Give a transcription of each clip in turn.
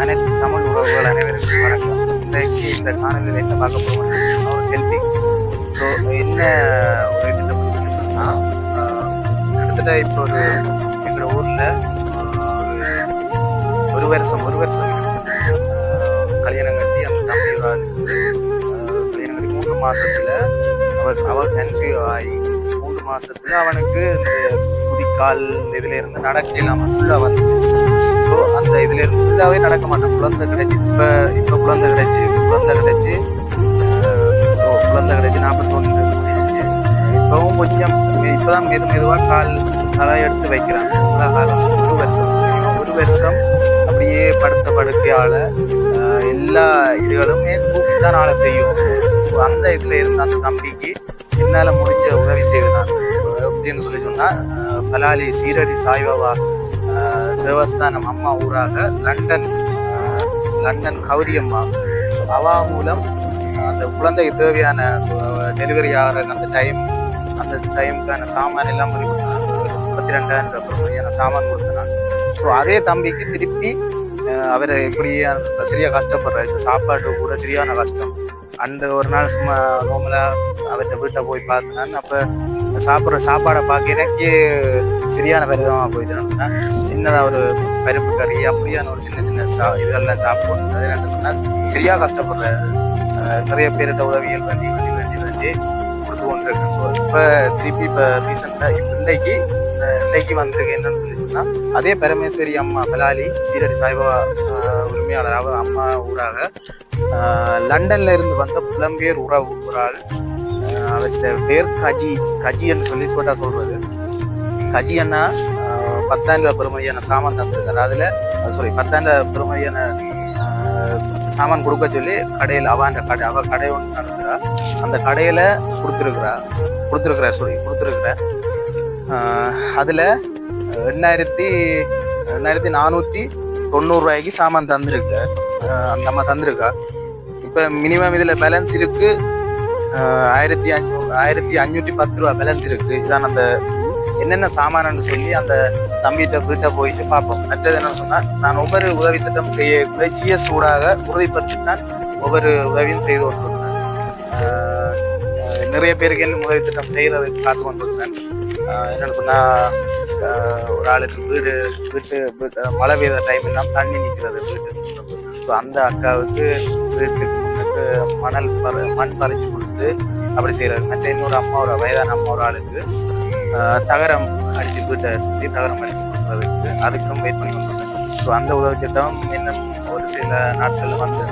அனைத்து தமிழ் உறவுகள் அனைவருக்கும் வணக்கம். இன்றைக்கு இந்த காணொலியில் என்ன பார்க்க போகிறோம் ஒரு ஹெல்த்தி ஸோ என்ன ஒரு திட்டம் பற்றி சொன்னால் கிட்டத்தட்ட இப்போ ஒரு எங்களோட ஊரில் ஒரு வருஷம் ஒரு வருஷம் கல்யாணம் கட்டி அந்த தம்பி கல்யாணம் கட்டி மூன்று மாதத்தில் அவர் அவர் கன்சீவ் ஆகி மூன்று மாதத்தில் அவனுக்கு இந்த குதிக்கால் இதில் இருந்து நடக்க இல்லாம ஃபுல்லா வந்துச்சு. இந்த அந்த இதுல இருந்தாவே நடக்க மாட்டேன். குழந்தை கிடைச்சி இப்ப இப்ப குழந்தை கிடைச்சு குழந்தை கிடைச்சு குழந்தை கிடைச்சு நாற்பத்தொன்று முடிஞ்சிச்சு. இப்பவும் கொஞ்சம் மெ- இப்பதான் மெது மெதுவா கால் தலை எடுத்து வைக்கிறாங்க காலம் ஒரு வருஷம் ஒரு வருஷம் அப்படியே படுத்த படுக்கையால எல்லா இதுகளுமே தூக்கி தான் ஆளை செய்யும் அந்த இதுல இருந்த அந்த தம்பிக்கு என்னால் முடிஞ்ச உதவி செய்தான் அப்படின்னு சொல்லி சொன்னால் பலாலி சீரடி சாய்பாபா தேவஸ்தானம் அம்மா ஊராக லண்டன் லண்டன் கௌரியம்மா. அவா மூலம் அந்த குழந்தைக்கு தேவையான டெலிவரி ஆகிற அந்த டைம் அந்த டைமுக்கான சாமான் எல்லாம் பண்ணி கொடுத்தாங்க. முப்பத்தி ரெண்டாயிரம் ரூபாய் சாமான் கொடுத்தனாங்க ஸோ அதே தம்பிக்கு திருப்பி அவரை அவர் சரியாக சரியா கஷ்டப்படுறாரு சாப்பாடு கூட சரியான கஷ்டம். அந்த ஒரு நாள் சும்மா நோமலாக அவர்கிட்ட வீட்டை போய் பார்த்தேன் அப்போ சாப்பிட்ற சாப்பாடை பார்க்கறக்கே சரியான பரிதமாக போயிட்டு சொன்னால் சின்னதாக ஒரு பருப்பு கறி அப்படியான ஒரு சின்ன சின்ன சா இதெல்லாம் சாப்பிடணும் அது என்ன சொன்னால் சரியாக கஷ்டப்படுற நிறைய பேர்கிட்ட உதவிகள் வேண்டி வேண்டி வேண்டி வேண்டி கொடுத்து கொண்டிருக்கேன். ஸோ இப்போ திருப்பி இப்போ ரீசெண்டாக இன்னைக்கு இன்னைக்கு வந்திருக்கேன் வந்திருக்கு என்னன்னு சொல்லி அதே பரமேஸ்வரி அம்மா பலாலி சீரடி சாய்பாபா உரிமையாளர் அவர் அம்மா ஊராக லண்டன்ல இருந்து வந்த புலம்பெயர் உறவு ஒரு ஆள் அவர்கிட்ட பேர் கஜி கஜின்னு சொல்லி சொல்லிட்டா சொல்றது. கஜி அண்ணா ஆஹ், பெருமையான சாமான் தந்திருக்காரு. அதுல சாரி பத்தாண்ட பெருமையான சாமான் கொடுக்க சொல்லி கடையில் அவான்ற கடை அவ கடை ஒன்று நடந்தா அந்த கடையில கொடுத்துருக்குறா கொடுத்துருக்குறா சாரி கொடுத்துருக்குற அதுல ரெண்டாயிரத்தி ரெண்டாயிரத்தி நானூற்றி தொண்ணூறுரூவாய்க்கு சாமான் தந்திருக்கு. அந்த அம்மா தந்திருக்கா. இப்போ மினிமம் இதில் பேலன்ஸ் இருக்கு. ஆயிரத்தி அஞ்சூ ஆயிரத்தி அஞ்சூற்றி பத்து ரூபா பேலன்ஸ் இருக்கு. இதான் அந்த என்னென்ன சாமான்னு சொல்லி அந்த தம்பிகிட்ட வீட்டை போயிட்டு பார்ப்போம். மற்றது என்ன சொன்னால் நான் ஒவ்வொரு உதவி திட்டம் செய்ய ஜிஎஸ் ஊடாக உறுதிப்படுத்தி தான் ஒவ்வொரு உதவியும் செய்து கொண்டிருந்தேன் நிறைய பேருக்கு என்ன உதவி திட்டம் செய்யறதுக்கு காத்து கொண்டிருந்தேன் என்னென்னு என்னன்னு ஒரு ஆளுக்கு வீடு வீட்டு வீட்டு மழை பெய்த டைம் எல்லாம் தண்ணி நிற்கிறது வீட்டுக்கு ஸோ அந்த அக்காவுக்கு வீட்டுக்கு முன்னுக்கு மணல் பற மண் பறிச்சு கொடுத்து அப்படி செய்கிறாரு மற்ற இன்னொரு அம்மா ஒரு வயதான அம்மா ஒரு ஆளுக்கு தகரம் அடிச்சு வீட்டை சுற்றி தகரம் அடிச்சு கொடுக்குறதுக்கு அதுக்கும் வெயிட் பண்ணி கொண்டிருக்கேன் ஸோ அந்த உதவி திட்டம் இன்னும் ஒரு சில நாட்கள் வந்து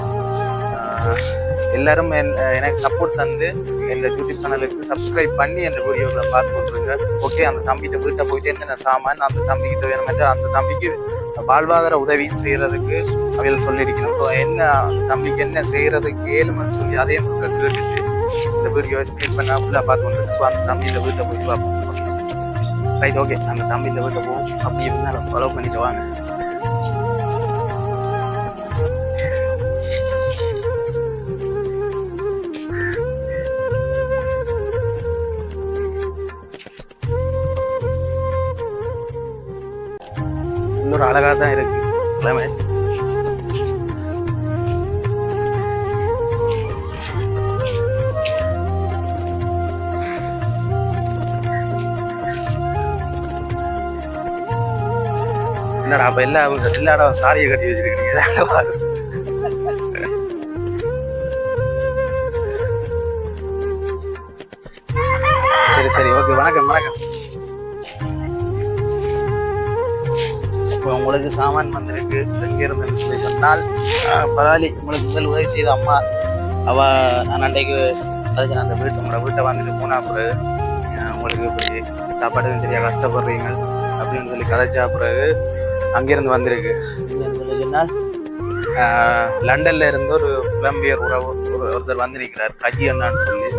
எல்லாரும் என் எனக்கு சப்போர்ட் தந்து இந்த யூடியூப் சேனலுக்கு சப்ஸ்கிரைப் பண்ணி அந்த வீடியோவை பார்த்து கொண்டிருங்க. ஓகே அந்த தம்பிகிட்ட வீட்டை போயிட்டு என்னென்ன சாமான் அந்த தம்பிக்கிட்ட தேவையான அந்த தம்பிக்கு வாழ்வாதார உதவியும் செய்கிறதுக்கு அவையில் சொல்லியிருக்கணும் இப்போ என்ன தம்பிக்கு என்ன செய்கிறதுக்கு ஏழுமன்னு சொல்லி அதே மக்கள் கேட்டுட்டு இந்த வீடியோ ஸ்கிரீன் பண்ண ஃபுல்லாக பார்த்து கொண்டு ஸோ அந்த தம்பியில் வீட்டை போயிட்டு பார்ப்போம் ரைட் ஓகே அந்த தம்பியில் வீட்டை போவோம் அப்படி இருந்தாலும் ஃபாலோ பண்ணிட்டு வாங்க. ஒரு அழகாக தான் இருக்கு. எல்லாமே. என்னடா அப்ப எல்லா எல்லா இடம் சாரியை கட்டி வச்சிருக்கீங்க சரி சரி ஓகே வணக்கம் வணக்கம். இப்போ உங்களுக்கு சாமான் வந்திருக்கு. எங்கேருந்து சொல்லி சொன்னால் பரவாயில்ல உங்களுக்கு முதல் உதவி செய்த அம்மா. அவ நான் அன்றைக்கு அதுக்கு நான் அந்த வீட்டு உங்களோட வீட்டை வந்துட்டு போனா பிறகு உங்களுக்கு இப்படி சாப்பாட்டுக்கு சரியா கஷ்டப்படுறீங்க அப்படின்னு சொல்லி கதைச்சா பிறகு அங்கேருந்து வந்திருக்கு. சொல்லி சொன்னால் லண்டனில் லண்டன்ல இருந்து ஒரு புலம்பியர் உறவு ஒரு- ஒருத்தர் வந்து கஜி அண்ணான்னு சொல்லி.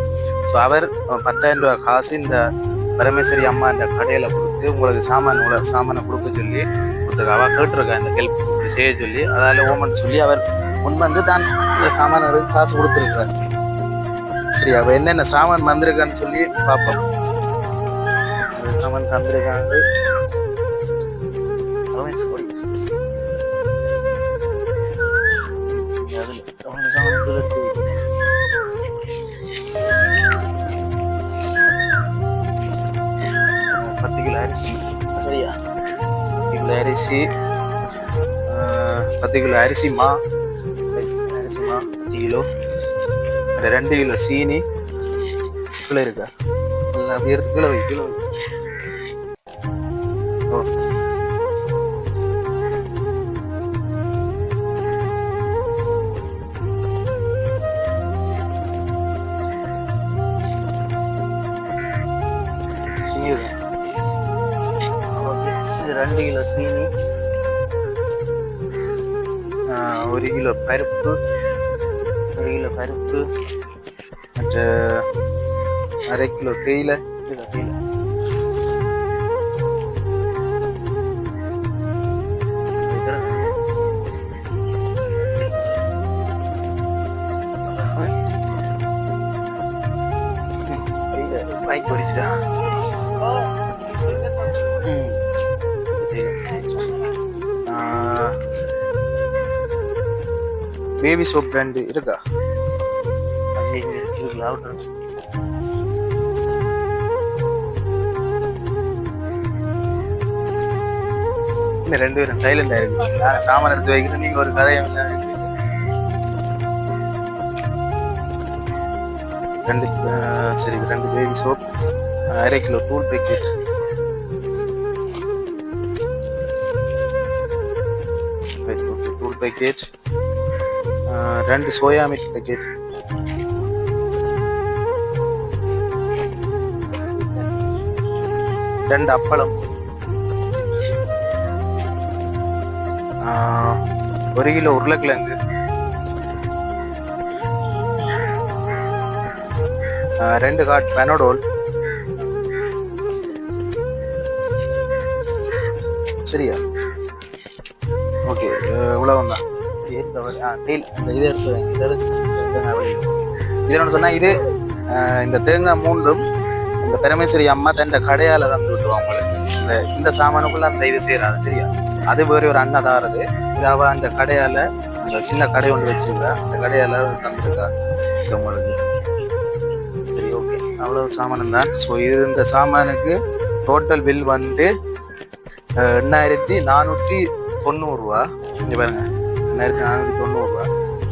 ஸோ அவர் பத்தாயிரம் ரூபாய் காசு இந்த பரமேஸ்வரி அம்மா இந்த கடையில் கொடுத்து உங்களுக்கு சாமான் உள்ள சாமானை கொடுக்க சொல்லி கொடுத்துருக்கா அவள் கேட்டிருக்கா இந்த ஹெல்ப் இப்படி செய்ய சொல்லி. அதால் ஓமன் சொல்லி அவர் முன் வந்து தான் இந்த சாமான் காசு கொடுத்துருக்குறார். சரி அவள் என்னென்ன சாமான் வந்திருக்கான்னு சொல்லி பார்ப்போம். சாமான் தந்திருக்காங்க. அரிசி பத்து கிலோ அரிசிமா அரிசிமா பத்து கிலோ. ரெண்டு கிலோ சீனி. கீழே இருக்கா? அப்படி எடுத்து கிலோ வை கீழே ஒரு கிலோ பருப்பு ஒரு கிலோ பருப்பு மற்ற அரை கிலோ தேயிலை கிலோ தேயிலை. பேபி சோப் பிராண்டு இருக்கா? ரெண்டு பேரும் சைலண்டாக இருக்கு நான் சாமான் எடுத்து வைக்கிறேன் நீங்க ஒரு கதையை ரெண்டு சரி ரெண்டு பேபி சோப் அரை கிலோ தூள் பேக்கெட் தூள் பேக்கெட் ரெண்டு சோயா மில்க் பேக்கெட் ரெண்டு அப்பளம். ஆஹ், ஒரு கிலோ உருளைக்கிழங்கு. ஆஹ், ரெண்டு காட் பெனடோல். சரியா? ஓகே இவ்வளவு தான் சேர்ந்தவர். எடுத்து இந்த இதை எடுத்து இதை எடுத்து இது சொன்னா இது இந்த தேங்காய் மூன்றும் இந்த பெருமேஸ்வரி அம்மா தன் கடையால தந்து விட்டுருவாங்க உங்களுக்கு. இந்த இந்த சாமானுக்குள்ள அந்த இது செய்யறாங்க சரியா? அது வேறு ஒரு அண்ணா தாரது இது அவ அந்த கடையால அந்த சின்ன கடை ஒன்று வச்சிருக்கா அந்த கடையால தந்துருக்கா உங்களுக்கு. சரி ஓகே. அவ்வளவு சாமானம் தான். ஸோ இது இந்த சாமானுக்கு டோட்டல் பில் வந்து எண்ணாயிரத்தி நானூற்றி தொண்ணூறுரூவா இங்கே பாருங்க. ரெண்டாயிரத்தி நானூற்றி தொண்ணூறுரூவா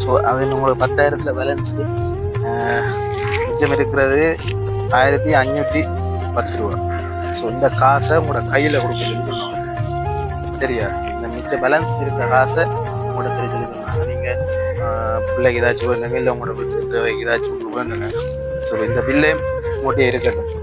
ஸோ அது உங்களுக்கு பத்தாயிரத்தில் பேலன்ஸ் மிச்சம் இருக்கிறது ஆயிரத்தி அஞ்சூற்றி பத்து ரூபா. ஸோ இந்த காசை உங்களோட கையில் கொடுக்கணும் சரியா? இந்த மிச்ச பேலன்ஸ் இருக்கிற காசை உங்களோட தெரிஞ்சுக்கணும் நீங்கள் பிள்ளைக்கு ஏதாச்சும் வேணுங்க இல்லை உங்களோட வீட்டு தேவைக்கு ஏதாச்சும் உங்களுக்கு வேணுங்க ஸோ இந்த பில்லே உங்கள்கிட்ட இருக்கட்டும்.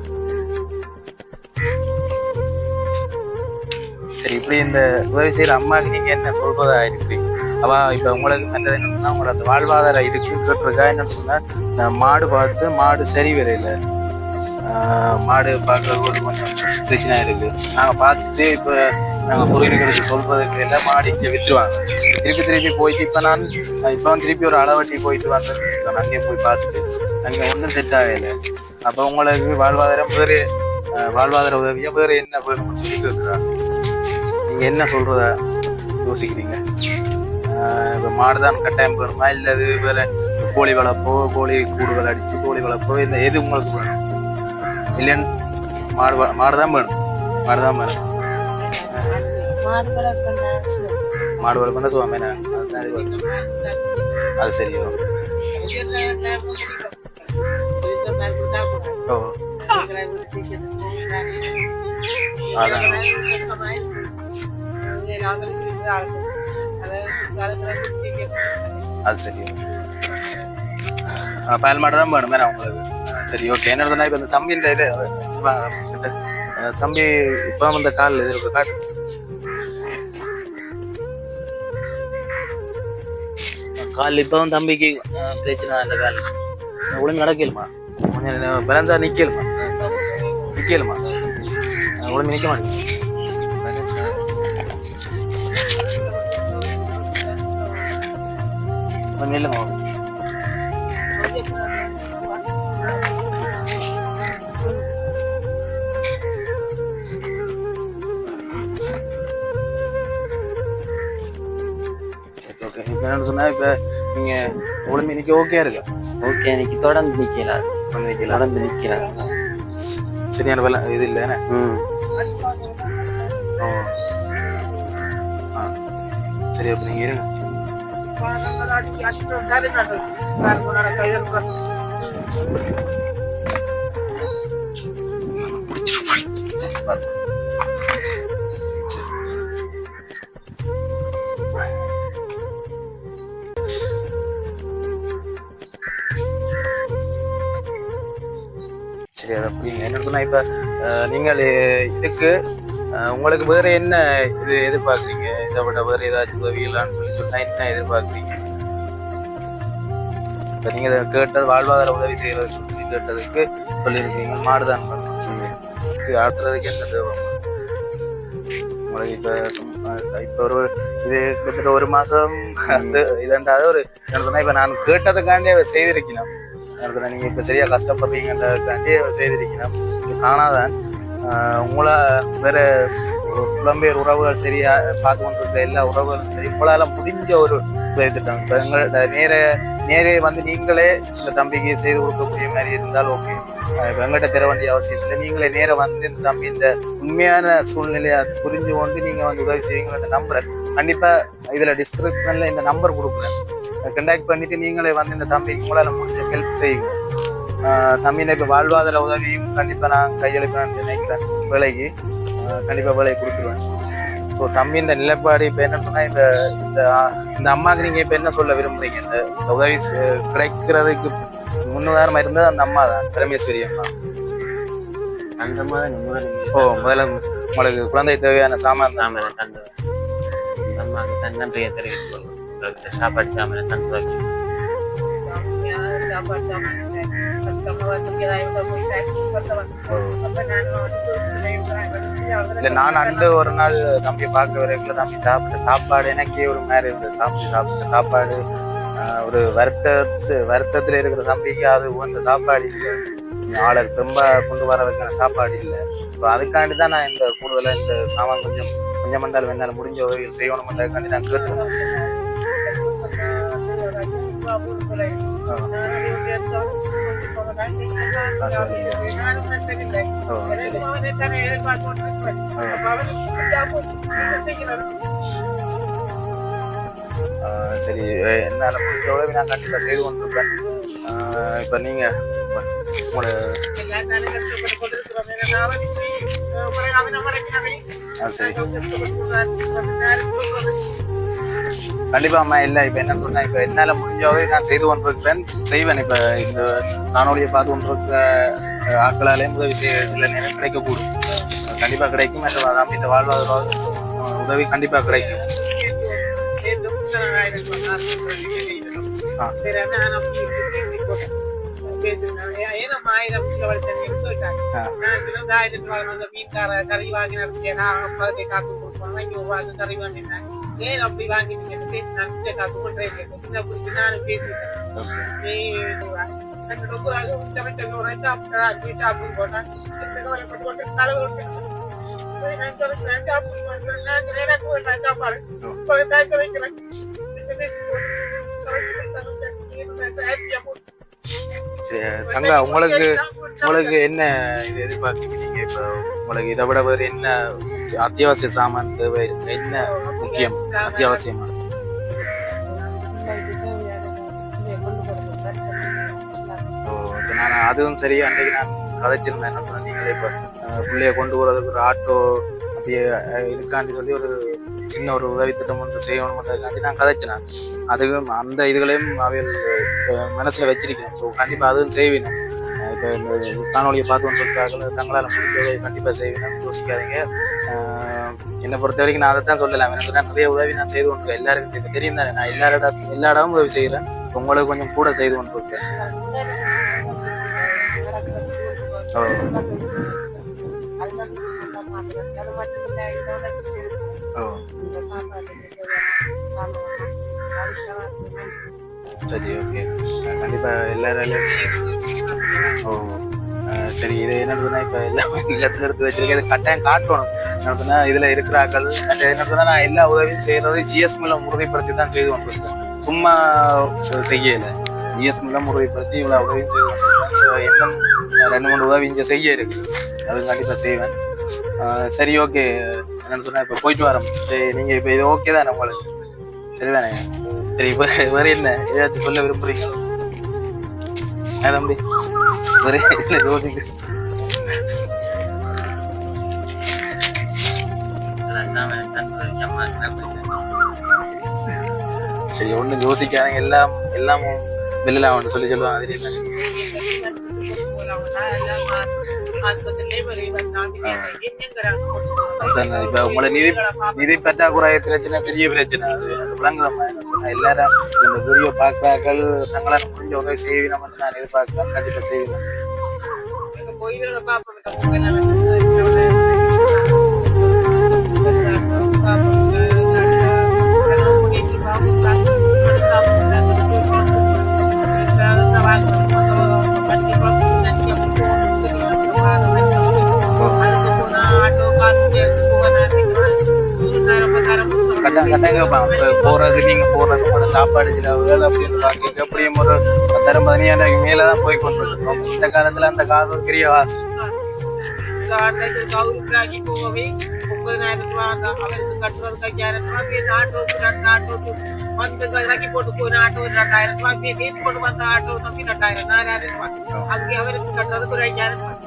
சரி இப்படி இந்த உதவி செய்கிற அம்மாவுக்கு நீங்கள் என்ன சொல்கிறதா இருக்கிறீங்க? அவ இப்ப உங்களுக்கு வந்தது என்னன்னா அந்த வாழ்வாதார இருக்கு கேட்டிருக்கா என்னன்னு சொன்னா இந்த மாடு பார்த்து மாடு சரி வரையில. மாடு பார்க்கறது கொஞ்சம் பிரச்சனை இருக்கு. நாங்க பார்த்துட்டு இப்ப நாங்க முருகனுக்கு சொல்றதுக்கு எல்லாம் மாடு இங்க விட்டுருவாங்க திருப்பி திருப்பி போயிட்டு இப்ப நான் இப்ப திருப்பி ஒரு அளவட்டி போயிட்டு வந்தேன் நான் அங்கேயே போய் பார்த்துட்டு அங்க ஒன்றும் செட் ஆகல. அப்ப உங்களுக்கு வாழ்வாதாரம் வேறு வாழ்வாதார உதவியா வேறு என்ன வேணும்னு சொல்லி கேட்குறாங்க நீங்க என்ன சொல்கிறத யோசிக்கிறீங்க? இப்ப மாடுதான் கட்டாயம் வேணுமா இல்ல அது வேற கோழி வளர்ப்போ கோழி கூடுகள் அடிச்சு கோழி வளர்ப்போ இந்த எது உங்களுக்கு வேணும்? இல்லைன்னு மாடு மாடுதான் வேணும். மாடுதான் வேணும். மாடு வளர்க்கணும் சுவாமி அது சரியோ? ஓ. அதான். அது சரி. பயல் பால் மாடு தான் வேணும் வேணாம் உங்களுக்கு. சரி ஓகே என்ன சொன்னா இப்போ இந்த தம்பின்ற இது தம்பி இப்போ இந்த கால் இது இருக்கு காட்டு. கால் இப்பவும் தம்பிக்கு பிரச்சனை அந்த கால். ஒழுங்கு நடக்கலுமா கொஞ்சம் பேலன்ஸா நிக்கலுமா நிக்கலுமா ஒழுங்கு நிக்க மாட்டேன் கொஞ்சம் இல்லைங்க ஓகே இப்போ என்ன சொன்னா இப்போ நீங்க ஒழுங்கு நிக்க ஓகே இருக்கா ஓகே இன்னைக்கு தொடர்ந்து நிக்கலாம் தொடர்ந்து நிக்கலாம் சரியான வேலை இது இல்லை என்ன ம் ஓ சரி அப்ப நீங்க இருங்க சரி அது அப்படி என்ன சொன்னா இப்ப நீங்கள் இதுக்கு உங்களுக்கு வேற என்ன இது எதிர்பார்க்குறீங்க? இதை விட வேற ஏதாச்சும் உதவிகளான்னு சொல்லி சொன்னா என்ன எதிர்பார்க்குறீங்க. இப்ப நீங்க இதை கேட்டது வாழ்வாதார உதவி செய்யறதுக்கு சொல்லி கேட்டதுக்கு சொல்லியிருக்கீங்க. மாடுதான் பண்ணணும்னு சொல்லி இதுக்கு என்ன தேவை? உங்களுக்கு இப்ப ஒரு இது கிட்டத்தட்ட ஒரு மாசம் அந்த இதண்டாவது ஒரு எனக்கு இப்ப நான் கேட்டதுக்காண்டி அதை செய்திருக்கணும். எனக்கு சொன்னா, நீங்க இப்ப சரியா கஷ்டப்படுறீங்கன்றதுக்காண்டி அதை செய்திருக்கணும். இது உங்களை வேற புலம்பெயர் உறவுகள் சரியா பார்த்து கொண்டிருக்கிற எல்லா உறவுகளும் சரி. உங்களால முடிஞ்ச ஒரு திட்டம் எங்களோட நேர நேரே வந்து நீங்களே இந்த தம்பிக்கு செய்து கொடுக்கக்கூடிய மாதிரி இருந்தால் ஓகே எங்கள்கிட்ட தர வேண்டிய அவசியம் இல்லை நீங்களே நேராக வந்து இந்த தம்பி இந்த உண்மையான சூழ்நிலையை புரிஞ்சு கொண்டு நீங்கள் வந்து உதவி செய்வீங்கிற நம்புறேன். கண்டிப்பாக இதில் டிஸ்கிரிப்ஷனில் இந்த நம்பர் கொடுக்குறேன். கண்டாக்ட் பண்ணிட்டு நீங்களே வந்து இந்த தம்பிக்கு உங்களால் முடிஞ்ச ஹெல்ப் செய்யுங்க. ஆஹ் இப்போ வாழ்வாதார உதவியும் கண்டிப்பாக நான் கையளிப்பேன் நினைக்கிறேன். வேலைக்கு ஆஹ் கண்டிப்பா வேலைக்கு கொடுத்துருவேன். ஸோ தம்பி இந்த நிலைப்பாடு இப்ப என்ன சொன்னா இந்த இந்த இந்த அம்மாவுக்கு நீங்க இப்ப என்ன சொல்ல விரும்புறீங்க? இந்த உதவி கிடைக்கிறதுக்கு முன்னுதாரணமா இருந்தது அந்த அம்மா தான் பரமேஸ்வரி அம்மா. அந்த மாதிரி முதல் ஓ முதல்ல உங்களுக்கு குழந்தை தேவையான சாமான் தான். சாமனை தந்து இந்த அம்மாவுக்கு தன் நன்றியை தெரிவித்துக் சாப்பாடு சாமனை தந்து வைக்கும் இல்ல நான் அண்டு ஒரு நாள் தம்பி பார்க்க வரைக்கும் தம்பி சாப்பிட்ட சாப்பாடு எனக்கே ஒரு மாதிரி இருந்தது. சாப்பிட்டு சாப்பிட்ட சாப்பாடு ஒரு வருத்தத்து வருத்தத்துல இருக்கிற தம்பிக்கு அது உகந்த சாப்பாடு இல்லை. ஆளர் ரொம்ப கொண்டு வரதுக்கான சாப்பாடு இல்லை. ஸோ அதுக்காண்டி தான் நான் இந்த கூடுதலாக இந்த சாமான் கொஞ்சம் கொஞ்சம் வந்தாலும் வேணாலும் முடிஞ்ச உதவி செய்யணுமென்றதுக்காண்டி நான் கேட்டு ஓ சரி ஆஹ் சரி முடிஞ்ச உதவி நான் கண்டிப்பா செய்து கொண்டிருப்பேன் ஆஹ் இப்ப நீங்க உங்களோட சரி கண்டிப்பாம்மா இல்லை இப்போ என்ன சொன்னால் இப்போ என்னால் முடிஞ்சாவே நான் செய்து கொண்டிருக்கிறேன். செய்வேன். இப்போ இந்த காணொலியை பார்த்து கொண்டிருக்கிற அஹ், ஆட்களாலேயும் உதவி செய்ய சில நேரம் கிடைக்கக்கூடும். கண்டிப்பாக கிடைக்கும். மற்றும் இந்த வாழ்வாதார உதவி கண்டிப்பாக கிடைக்கும். ஆ. கறி வாங்கி நான் காசு இங்க கறி வாங்கினேன் ஏன் அப்படி வாங்கினீங்க? பேசி நான் காசு பண்றேன் சின்ன பிடிச்சி நானும் பேசிட்டேன் சாப்பிட்டா கொண்டு தங்கா உங்களுக்கு உங்களுக்கு என்ன இது எதிர்பார்க்குறீங்க? நீங்க இப்ப உங்களுக்கு இதை விட வேறு என்ன அத்தியாவசிய சாமான் தேவை? என்ன முக்கியம்? அத்தியாவசியமானது நான் அதுவும் சரி. அன்றைக்கு நான் கதைச்சிருந்தேன் என்ன நீங்களே இப்போ பிள்ளைய கொண்டு போகிறதுக்கு ஒரு ஆட்டோ அப்படியே அஹ், இதுக்காண்டி சொல்லி ஒரு சின்ன ஒரு உதவி திட்டம் ஒன்று செய்யணுன்றதுக்காண்டி நான் கதைச்சினேன். அதுவும் அந்த இதுகளையும் அவையில் மனசில் வச்சிருக்கேன். ஸோ கண்டிப்பாக அதுவும் செய்வேன். இந்த காணொலியை பார்த்து கொண்டிருக்காங்க தங்களால் முடிஞ்சதை கண்டிப்பாக செய்வேன். யோசிக்காதீங்க. என்னை பொறுத்த வரைக்கும் நான் அதை தான் சொல்லலாம். எனக்கு நான் நிறைய உதவி நான் செய்து கொண்டிருக்கேன். எல்லாருக்கும் இப்போ தெரியும் தானே? நான் எல்லா இடம் எல்லா இடமும் உதவி செய்கிறேன். உங்களுக்கு கொஞ்சம் கூட செய்து கொண்டிருக்கேன். ஓ. ஓ. சரி ஓகே கண்டிப்பா எல்லாராலையும் ஓ சரி இது என்னதுன்னா இப்போ இப்ப எல்லாமே நிலத்துல எடுத்து வச்சிருக்கேன். கட்டாயம் காட்டணும். என்னதுன்னா இதில் இதுல இருக்கிறார்கள் என்னதுன்னா நான் எல்லா உதவியும் செய்யறது ஜிஎஸ் மூலம் உறுதிப்படுத்தி தான் செய்து கொண்டிருக்கேன். சும்மா செய்யல. ஜிஎஸ் மூலம் உறுதிப்படுத்தி இவ்வளவு உதவியும் செய்து கொண்டிருக்கேன். இன்னும் ரெண்டு மூணு உதவி இங்கே செய்ய இருக்கு. அது கண்டிப்பா செய்வேன். சரி ஓகே என்னன்னு சொன்னா இப்ப போயிட்டு வரோம். சரி நீங்க இப்ப இது ஓகே தான் உங்களுக்கு? சரிதானே சரி இப்போ வேற என்ன? ஏதாச்சும் சொல்ல விரும்புறீங்க தம்பி. வேற என்ன யோசிக்க சரி ஒன்றும் யோசிக்காதீங்க. எல்லாம் எல்லாம் வெளியில் அவன் சொல்லி சொல்லுவான். அது இல்லை இப்ப உங்களை நிதி நிதி பற்றாக்குறை பிரச்சனை பெரிய பிரச்சனை அது. என்ன சொன்னா எல்லாரும் இந்த வீடியோ பார்க்கிறார்கள். தங்களால் முடிஞ்ச உதவி மட்டும் நான் கட்டாயம் கட்டாயம் கேட்பான் இப்போ போறது நீங்க போறது உங்களோட சாப்பாடு செலவுகள் அப்படின்னு பாக்கி எப்படியும் ஒரு பத்தாயிரம் பதினையாயிரம் மேல தான் போய் கொண்டிருக்கோம் இந்த காலத்துல அந்த காசு பெரிய வாசம். கவுராகி போகவே முப்பதாயிரம் ரூபாய் அவருக்கு கட்டுறதுக்கு ஐயாயிரம் ரூபாய் இந்த ஆட்டோவுக்கு ரெண்டு ஆட்டோவுக்கு வந்து இறக்கி போட்டு ஆட்டோ ரெண்டாயிரம் ரூபாய் வந்த ஆட்டோ ரெண்டாயிரம் நாலாயிரம் ரூபாய் அங்கே அவருக்கு கட்டுறதுக்கு ஒரு ஐயாயிரம் ரூபாய்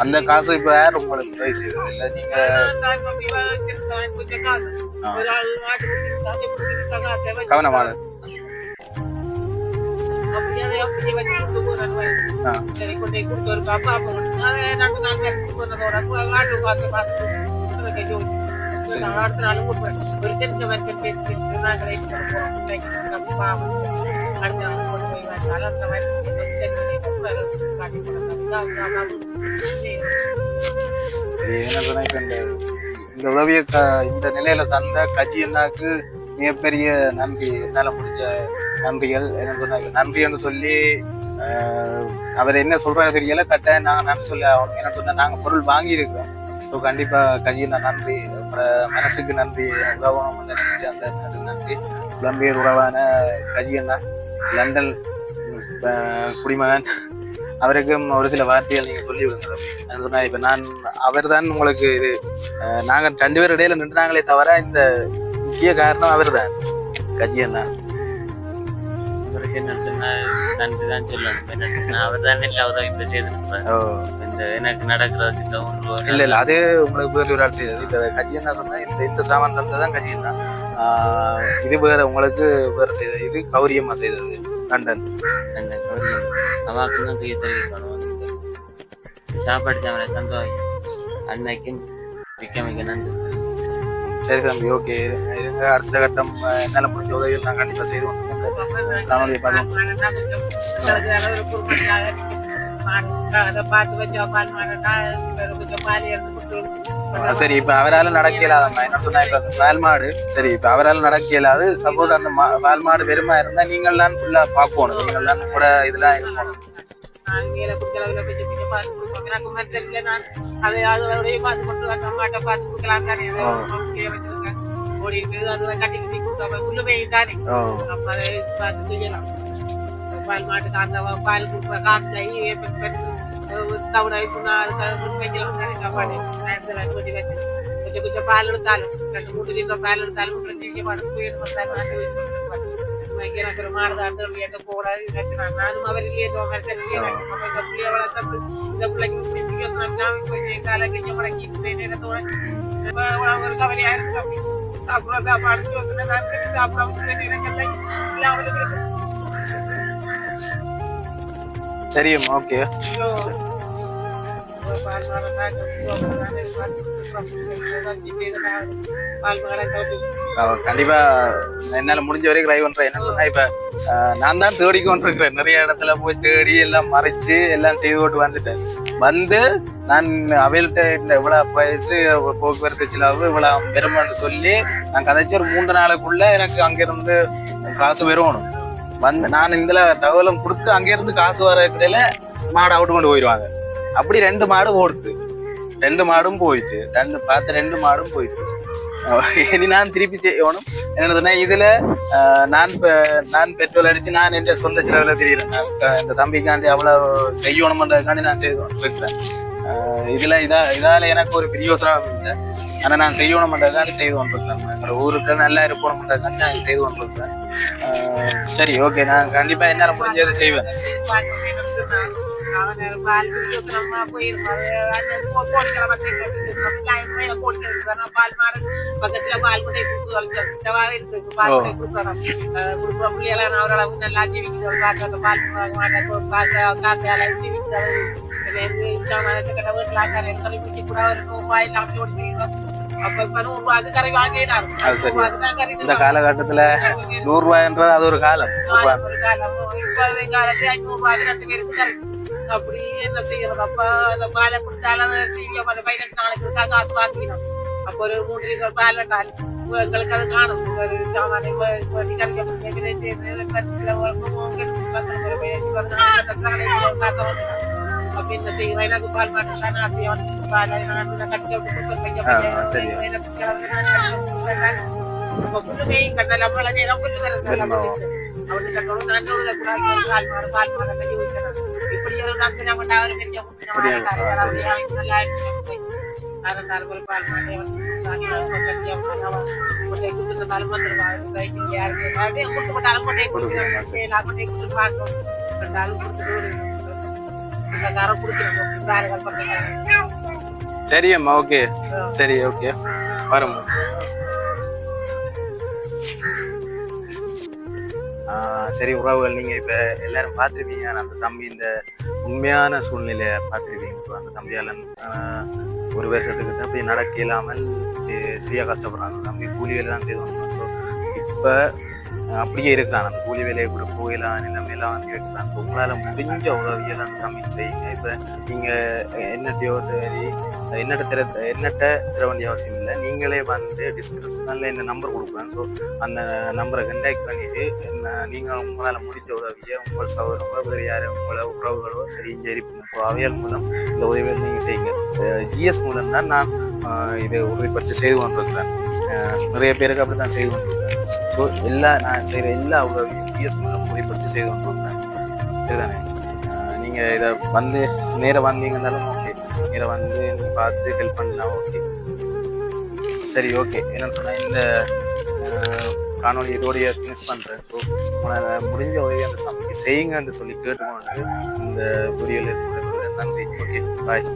அந்த காசு இப்ப யார் உங்களுக்கு உதவி செய்யுது. இல்ல நீங்க கவனமான அப்படியே நாள் ஒரு தெரிஞ்ச நாங்கள் அடுத்த நாள் கொண்டு போய் வந்தாலும் அந்த மாதிரி என்ன இந்த உதவிய உதவியை க- இந்த நிலையில தந்த கட்சி என்னாக்கு மிகப்பெரிய நன்றி. என்னால முடிஞ்ச நன்றிகள். என்ன சொன்னாங்க நன்றின்னு சொல்லி அவர் என்ன சொல்றாரு தெரியல. கட்ட நாங்க நன்றி சொல்ல ஆகணும். என்ன சொன்னா நாங்க பொருள் வாங்கியிருக்கோம். ஸோ கண்டிப்பா கட்சி அண்ணா நன்றி. அப்புறம் மனசுக்கு நன்றி. உறவணும் நினைச்சு அந்த நன்றி. புலம்பெயர் உறவான கஜி அண்ணா. லண்டன் குடிமகன். அவருக்கும் ஒரு சில வார்த்தைகள் நீங்க சொல்லி விடுங்க. இப்ப நான் அவர் தான் உங்களுக்கு இது அஹ், நாங்க ரெண்டு பேர் இடையில நின்றாங்களே தவிர இந்த முக்கிய காரணம் அவர் தான் கஜியன் தான் அவருக்கு என்ன நன்றி தான் சொல்லணும் என்ன அவர் தான் எல்லா உதவியும் செய்திருக்கிறார் இந்த எனக்கு நடக்கிறதுக்கு இல்ல இல்ல அது உங்களுக்கு வேறு ஒரு ஆள் செய்தது இப்ப கஜியன் தான் சொன்னா இந்த இந்த சாமான் தந்ததான் கஜியன் தான் இது வேற உங்களுக்கு வேற செய்தது இது கௌரியம்மா செய்தது. தான் தூய தெரிவிக்கணும் சாப்பாடு சாமனை தந்தோம் அன்னைக்கும் மிக்க மிக்க நன்றி சரி தம்பி ஓகே இருங்க அடுத்த கட்டம் என்னால முடிஞ்ச உதவிகள் நான் கண்டிப்பா செய்து காணொலியை பார்க்கலாம் அதை பார்த்து வச்சா பால் மாடா கொஞ்சம் பால் எடுத்து கொடுத்து சரி இப்ப அவரால நடக்க இயலாதம்மா என்ன சொன்னா இப்ப அந்த பால் மாடு சரி இப்ப அவரால நடக்க இயலாது சப்போஸ் அந்த மா- பால் மாடு வெறுமா இருந்தா நீங்கள் தான் ஃபுல்லா பாக்கணும் நீங்கள் தான் கூட இதெல்லாம் இருக்கணும் பால் மாட்டுக்கு அந்த பால் காசுல தவிட வைக்கணும் அதுக்காக வைக்கலாம் தானே சாப்பாடு நேரத்தில் கொட்டி வச்சு கொஞ்சம் கொஞ்சம் பால் எடுத்தாலும் ரெண்டு மூணு லிட்டர் பால் எடுத்தாலும் பிரச்சனை மாடு போயிடும் எனக்கு ஒரு மாடு தான் எட்ட போடாது எனக்கு நான் நானும் அவர் இல்லையே மனுஷன் இல்லையே இந்த பிள்ளைய வளர்த்து இந்த பிள்ளைக்கு இப்படி பிடிக்கும் நான் கொஞ்சம் காலை கையை முடக்கி நேரத்தோட ஒரு கவலையா இருக்கு அப்படி சாப்பிட சாப்பாடு யோசனை நான் திருப்பி சாப்பிடாம நேரங்கள்ல இல்லை அவளுக்கு இருக்கு. சரியும் ஓகே கண்டிப்பா என்னால முடிஞ்ச வரைக்கும் ட்ரை பண்றேன். என்ன சொன்னா இப்ப நான் தான் தேடி கொண்டிருக்கிறேன் நிறைய இடத்துல போய் தேடி எல்லாம் மறைச்சு எல்லாம் செய்து போட்டு வந்துட்டேன். வந்து நான் அவையில்கிட்ட இந்த இவ்வளவு வயசு போக்குவரத்து செலவு இவ்வளவு பெருமைன்னு சொல்லி நான் கதைச்சு ஒரு மூன்று நாளுக்குள்ள எனக்கு அங்கிருந்து காசு வரணும் வந்து நான் இந்த தகவலும் கொடுத்து அங்கிருந்து காசு வர இடையில மாடு அவுட்டு கொண்டு போயிடுவாங்க அப்படி ரெண்டு மாடு ஓடுது ரெண்டு மாடும் போயிட்டு ரெண்டு பார்த்த ரெண்டு மாடும் போயிட்டு. இனி நான் திருப்பி செய்யணும். என்ன சொன்னா இதுல நான் பெ- நான் பெட்ரோல் அடிச்சு நான் எந்த சொந்த செலவுல செய்யறேன். இந்த தம்பிக்காண்டி அவ்வளவு செய்யணும்ன்றதுக்காண்டி நான் செய்து இதுல இதா இதால எனக்கு ஒரு பிரியோசனம் இல்லை ஆனால் நான் செய்யணும் தான் செய்து கொண்டிருக்கேன் எங்களோட ஊருக்கு நல்லா இருக்கணும் தான் நான் செய்து கொண்டிருக்கேன் சரி ஓகே நான் கண்டிப்பாக என்னால முடிஞ்சதை செய்வேன். பக்கத்துல பால் கொண்டே கொடுத்துவாவே இருக்கு பால் கொண்டே நல்லா ஜீவிக்கிறோம் பார்க்கறது பால் காசையால கூட ஒரு நூறு ரூபாய் அது சரி. இந்த காலகட்டத்துல நூறு ரூபாய்ன்றது அது ஒரு காலம். அப்படி என்ன செய்யறது அப்ப அந்த பாலை கொடுத்தாலும் பதினஞ்சு நாளைக்கு இருக்கா காசு வாங்கிக்கணும் அப்ப ஒரு மூன்று லிட்டர் பால் வேண்டாம் எங்களுக்கு அது காணும் ஒரு சாமான் இப்ப இப்ப நிகழ்ச்சி அப்படி கேட்கிறே செய்யுது. பத்துல ஒரு மூணு பத்து பேர் பேசி ஒரு நாளைக்கு பத்து நாளைக்கு ஒரு காசை வாங்கிக்கணும். அப்ப என்ன செய்யணும் எனக்கு பால் மாட்டு தான் ஆசையா வந்து பால் நான் கட்டி விட்டு கொடுத்து பையன் ஆ, சரி. பையன் எனக்கு கிளம்பி நான் கட்டி கொடுத்துறேன். அப்ப புல்லுமே கண்ணல போல நேரம் புல்லு வருது அவனுக்கு கட்டணும் நான் நூறுல கூட பால் மாடு பால் மாடு கட்டி வைக்கிறேன் இப்படி ஒரு நாள் நம்ம ஒரு பெரிய அப்படியா? ஆ, சரி. நல்லா அரை ஒரு பால் மாடு கொண்டே கொடுத்துருந்தாலும் வந்துருவாங்க யாருக்கு கொடுத்து போட்டாலும் கொண்டே கொடுத்துருவாங்க கொண்டே கொடுத்து பார்க்கணும் ரெண்டாலும் கொடுத்துட்டு ஒரு சரி அம்மா ஓகே சரி ஓகே வரும் சரி உறவுகள் நீங்க இப்ப எல்லாரும் பார்த்துருப்பீங்க. அந்த தம்பி இந்த உண்மையான சூழ்நிலையை பார்த்துருப்பீங்க. இப்போ அந்த தம்பியால ஒரு வருஷத்துக்கு தம்பி நடக்க இல்லாமல் சரியாக சரியா கஷ்டப்படுறாங்க. தம்பி கூலி தான் செய்வாங்க ஸோ இப்போ அப்படியே இருக்கான் அந்த கூலி வேலையை கூட போயிடலாம் நிலைமையெல்லாம் வந்து உங்களால் முடிஞ்ச உதவியை அந்த செய்யுங்க. இப்போ நீங்கள் என்னத்தையோ சரி என்னட்ட திற என்னட்ட திற வேண்டிய அவசியம் இல்லை. நீங்களே வந்து டிஸ்கிரிப்ஷனில் இந்த நம்பர் கொடுக்குறேன் ஸோ அந்த நம்பரை கண்டாக்ட் பண்ணிட்டு என்ன நீங்கள் உங்களால் முடிஞ்ச உதவியை உங்கள் சகோதரங்களோ வேறு யார் உங்களை உறவுகளோ சரி சரி ஸோ அவையல் மூலம் இந்த உதவியை நீங்கள் செய்யுங்க. ஜிஎஸ் மூலம் தான் நான் இதை உறுதிப்படுத்தி செய்து கொண்டிருக்கிறேன். நிறைய பேருக்கு அப்படி தான் செய்து கொண்டிருக்கிறேன் ஸோ எல்லா நான் செய்கிற எல்லா உதவியும் ஜிஎஸ் மூலம் உறுதிப்படுத்தி செய்து கொண்டிருக்கிறேன். சரிதானே? நீங்கள் இதை வந்து நேராக வந்தீங்கன்னாலும் ஓகே நேராக வந்து பார்த்து ஹெல்ப் பண்ணலாம் ஓகே சரி ஓகே என்னன்னு சொன்னால் இந்த காணொலி காணொளி இதோடைய ஃபினிஷ் பண்ணுறேன் ஸோ உங்களால் முடிஞ்ச உதவி அந்த சமைக்கு செய்யுங்கன்னு சொல்லி கேட்டுக்கொண்டு இந்த வீடியோவில் நன்றி. Okay bye